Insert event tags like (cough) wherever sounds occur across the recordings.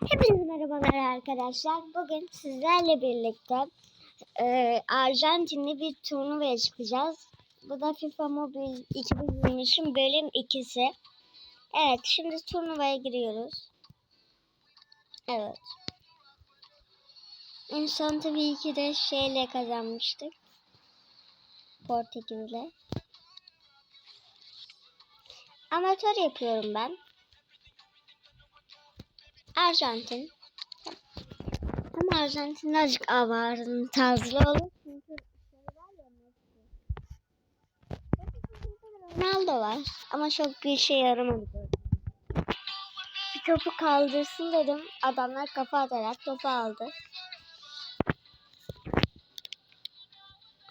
Hepinize merhabalar arkadaşlar. Bugün sizlerle birlikte e, Arjantinli bir turnuvaya çıkacağız. Bu da FIFA Mobile 2023'ün bölüm 2'si. Evet şimdi turnuvaya giriyoruz. Evet. En son tabii ki de şeyle kazanmıştık. Portekiz'le. Amatör yapıyorum ben. Arjantin. Ama Arjantin azıcık avarın tarzı olur. Çünkü. Ronaldo var. Ama çok bir şey yaramadı. Bir topu kaldırsın dedim. Adamlar kafa atarak topu aldı.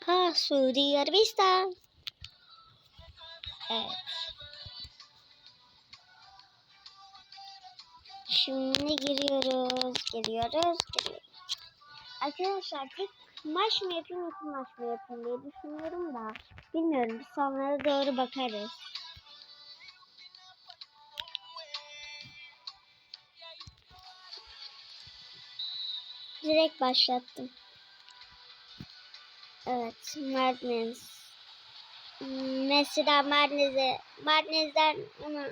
Ha Suudi Arabistan. Evet. Şimdi giriyoruz, giriyoruz, giriyoruz. Arkadaşlar tek maç mı yapayım, iki maç mı yapayım diye düşünüyorum da bilmiyorum. Sonlara doğru bakarız. Direkt başlattım. Evet, Martinez. Messi'den Martinez'e, Martinez'den ona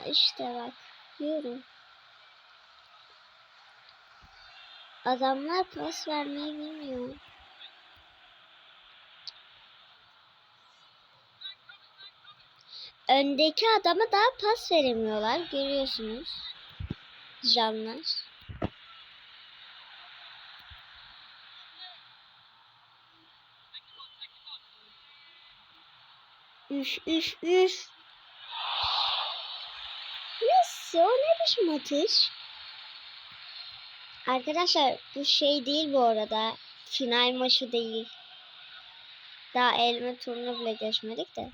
Allah işte bak diyorum. Adamlar pas vermeyi bilmiyor. Öndeki adama daha pas veremiyorlar. Görüyorsunuz. Canlar. Üf üf üf. Messi o ne biçim? Arkadaşlar bu şey değil bu arada. Final maçı değil. Daha elme turunu bile geçmedik de.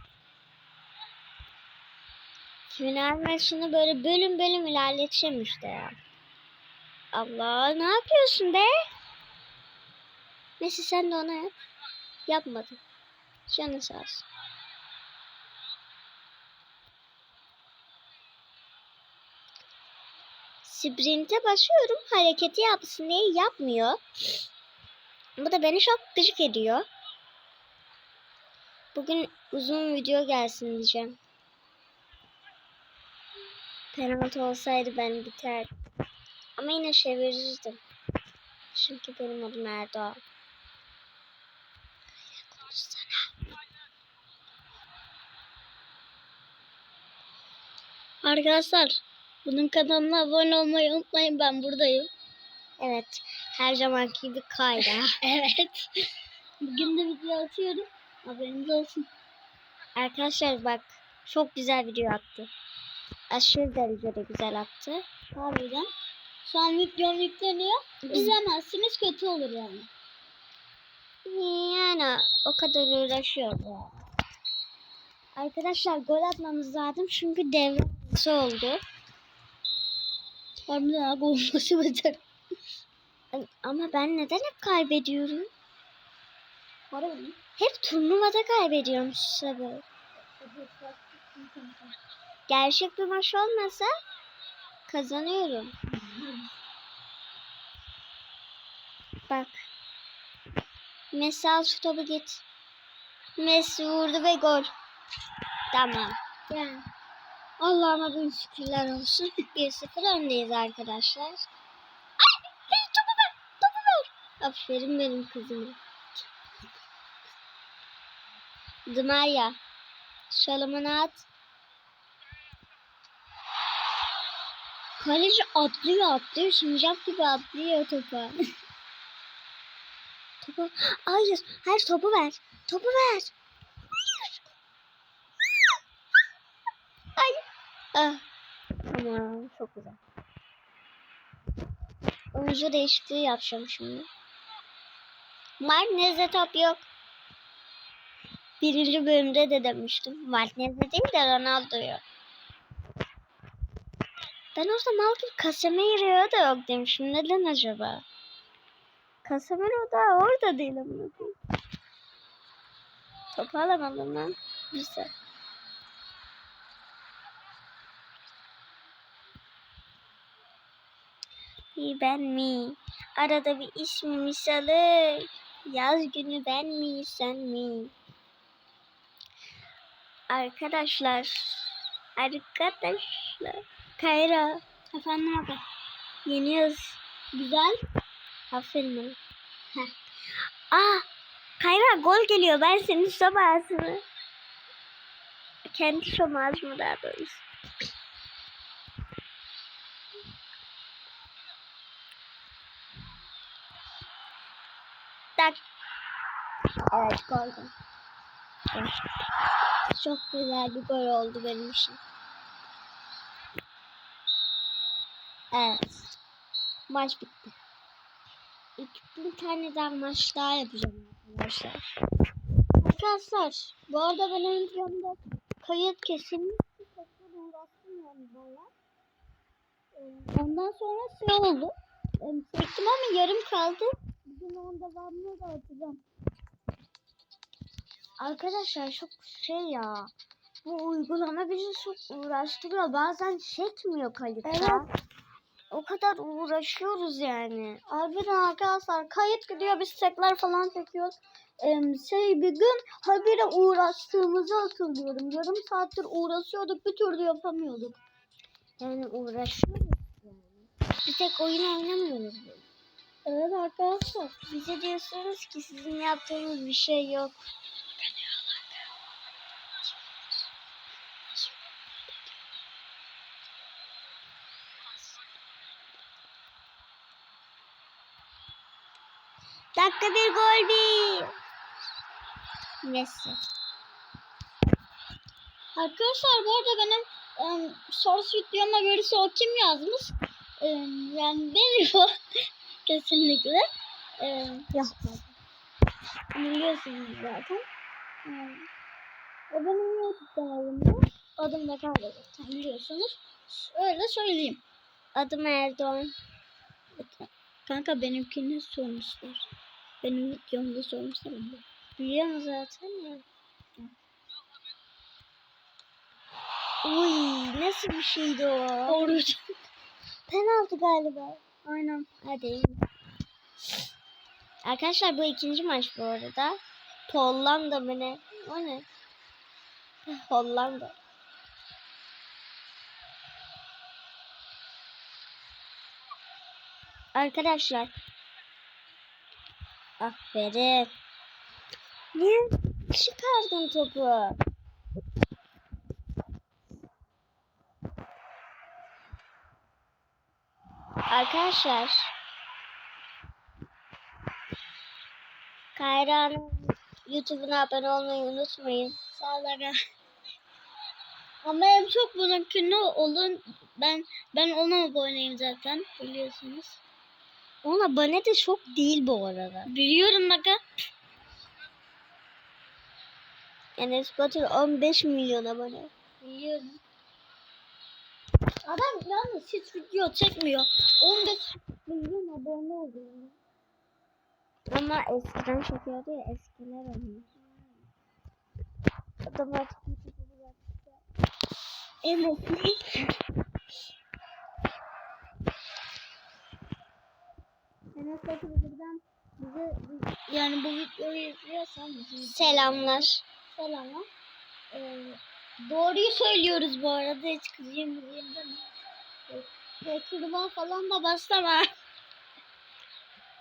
Final maçını böyle bölüm bölüm ilerleteceğim işte ya. Allah ne yapıyorsun be? Messi sen de ona yap. Yapmadın. Canı sağ olsun. Sprint'e basıyorum hareketi yapsın diye yapmıyor. Bu da beni çok gıcık ediyor. Bugün uzun video gelsin diyeceğim. Penaltı olsaydı ben biter. Ama yine çevirirdim. Çünkü benim adım Erdoğan. Arkadaşlar bunun kanalına abone olmayı unutmayın ben buradayım. Evet. Her zamanki gibi kayda. (laughs) Evet. Bugün de video atıyorum. Haberiniz olsun. Arkadaşlar bak çok güzel video attı. Aşırı derecede güzel attı. Harbiden. Şu an videom yükleniyor. İzlemezsiniz kötü olur yani. Yani o kadar uğraşıyor ya. Arkadaşlar gol atmamız lazım çünkü devre oldu. Harbiden abi olması beter. Ama ben neden hep kaybediyorum? Harbiden. Hep turnuvada kaybediyorum sefer. Gerçek bir maç olmasa kazanıyorum. Bak. Messi al şu topu git. Messi vurdu ve gol. Tamam. Yani. Allah'ıma bin şükürler olsun. 1-0 öndeyiz arkadaşlar. Ay! Hey, topu ver! Topu ver! Aferin benim kızıma. Dımarya. Şalımını at. Kaleci atlıyor atlıyor. Sincap gibi atlıyor topa. (laughs) topu. Hayır. Hayır topu ver. Topu ver. Hayır. Ay. Ah. Tamam. Çok güzel. Oyuncu değişikliği yapacağım şimdi. Martinez'de top yok. Birinci bölümde de demiştim. Martinez'de değil de Ronaldo'yu. Ben orada mal gibi Casemiro da yok demişim. Neden acaba? Casemiro da orada değil ama. Topu alamadım lan. Güzel. Ben mi? Arada bir ismi misalı. Yaz günü ben mi sen mi? Arkadaşlar. Arkadaşlar. Kayra. Efendim abi. Yeniyoruz. Güzel. Aferin bana. Heh. Aa, Kayra gol geliyor. Ben senin şom ağzını. Kendi şom ağzımı daha doğrusu. Tak. Evet. Evet. Çok güzel bir gol oldu benim için. Evet. Maç bitti. İki bir tane daha maç daha yapacağım arkadaşlar. Arkadaşlar bu arada benim videomda kayıt kesilmişti. Tekrar uğraştım yani bayağı. Ee, Ondan sonra şey oldu. Ee, Çektim ama yarım kaldı. Bugün onun devamını da atacağım. Arkadaşlar çok şey ya. Bu uygulama bizi çok uğraştırıyor. Bazen çekmiyor kayıtta. Evet. O kadar uğraşıyoruz yani. Harbiden arkadaşlar kayıt gidiyor biz tekrar falan çekiyoruz. Ee, şey bir gün habire uğraştığımızı hatırlıyorum. Yarım saattir uğraşıyorduk bir türlü yapamıyorduk. Yani uğraşıyoruz yani. Bir tek oyun oynamıyoruz. Evet arkadaşlar. Bize diyorsunuz ki sizin yaptığınız bir şey yok. Dakika bir gol bir. Messi. Arkadaşlar bu arada benim em, source videoma göre o kim yazmış? Em, yani (laughs) benim kesinlikle. Em, Yok. Biliyorsunuz zaten. em, o benim YouTube kanalımda. Adım da zaten biliyorsunuz. Öyle söyleyeyim. Adım Erdoğan. Kanka benimkini sormuşlar. Benim videomda sormuşlar ama. Biliyorum zaten ya. Uy nasıl bir şeydi o? Doğru. Penaltı galiba. Aynen. Hadi. Arkadaşlar bu ikinci maç bu arada. Hollanda mı ne? O ne? Hollanda. Arkadaşlar. Aferin. Niye çıkardın topu? Arkadaşlar. Kayra'nın YouTube'una abone olmayı unutmayın. Sağlara. Ama en çok bununkini olun. Ben ben ona aboneyim zaten biliyorsunuz. Ona abone de çok değil bu arada. Biliyorum baka. Enes Batur 15 milyon abone. Biliyorum. Adam yalnız hiç video çekmiyor. 15 milyon abone oluyor. Ama eskiden çekiyordu ya eskiler onu. Adam artık YouTube'u bıraktı. Emekli. Enes Batur buradan bize yani bu videoyu izliyorsan Selamlar. selamlar. Ee, doğruyu söylüyoruz bu arada hiç kızayım kızayım deme. Falan da başlama.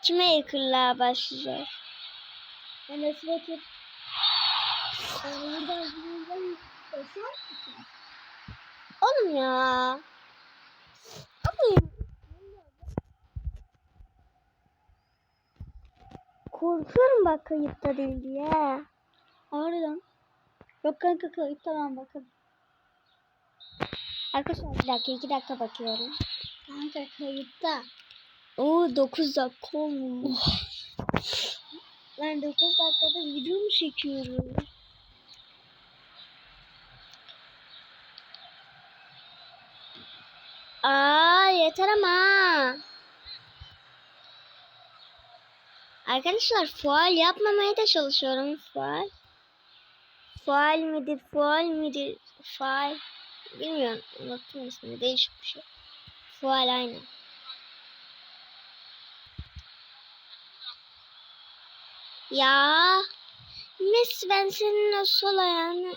Kime yakınlığa başlayacağız? Enes Batur. Oğlum ya. Oğlum. Korkuyorum bak kayıpta değil diye. Harbiden. Yok kanka kayıp tamam bakalım. Arkadaşlar bir dakika iki dakika bakıyorum. Kanka kayıpta. Oo 9 dakika olmuş. Ben 9 dakikada video mu çekiyorum? Aa yeter ama. Arkadaşlar fual yapmamaya da çalışıyorum. Fual faal midir, faal midir, faal bilmiyorum unuttum ismini değişik bir şey. Faal aynı. Ya Messi ben senin o sol ayağını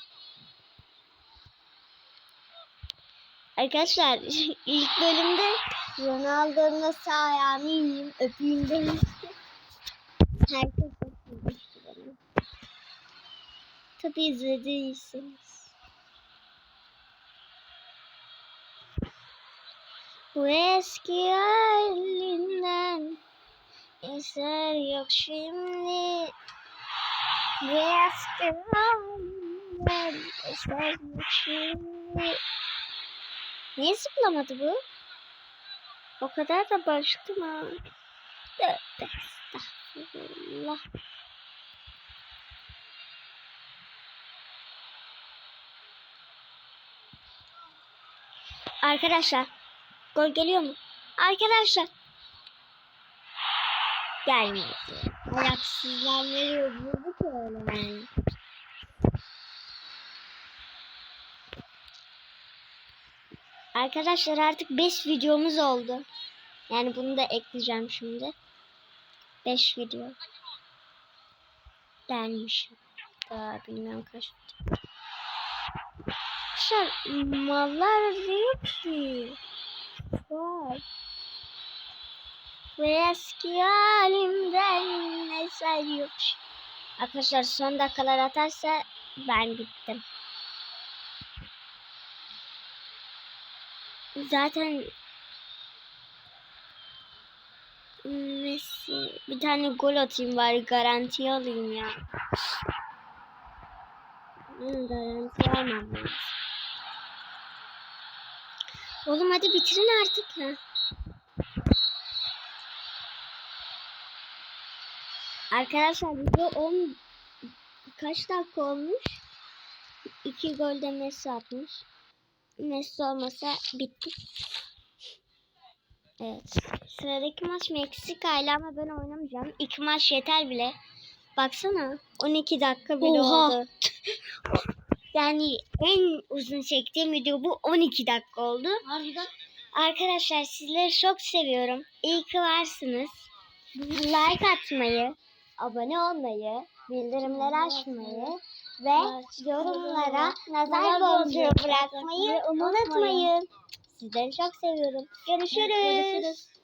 Arkadaşlar (laughs) ilk bölümde Ronaldo'nun sağ ayağını yiyeyim öpeyim demiştim. Herkes Tabii izlediyseniz. Bu eski halinden eser yok şimdi. Bu eski halinden eser yok şimdi. Niye zıplamadı bu? O kadar da başladım ha. Tövbe estağfurullah. Arkadaşlar gol geliyor mu? Arkadaşlar gelmedi. Ayaksızlar veriyor vurdu ki öyle. Arkadaşlar artık 5 videomuz oldu. Yani bunu da ekleyeceğim şimdi. 5 video. Gelmiş. Daha bilmem kaç. Arkadaşlar mallar diyor ki. Var. Ve eski halimden eser yok. Arkadaşlar son dakikalar atarsa ben bittim. Zaten Messi bir tane gol atayım bari garantiye alayım ya. Hmm, garantiye almam lazım. Oğlum hadi bitirin artık ha. Arkadaşlar video 10 kaç dakika olmuş? 2 gol de Messi atmış. Messi olmasa bitti. Evet. Sıradaki maç Meksika ile ama ben oynamayacağım. İki maç yeter bile. Baksana 12 dakika bile Oha. oldu. (laughs) yani en uzun çektiğim video bu 12 dakika oldu. Harbiden. Arkadaşlar sizleri çok seviyorum. İyi ki varsınız. Like atmayı, abone olmayı, bildirimleri açmayı ve yorumlara nazar boncuğu bırakmayı unutmayın. Sizleri çok seviyorum. Görüşürüz. Görüşürüz.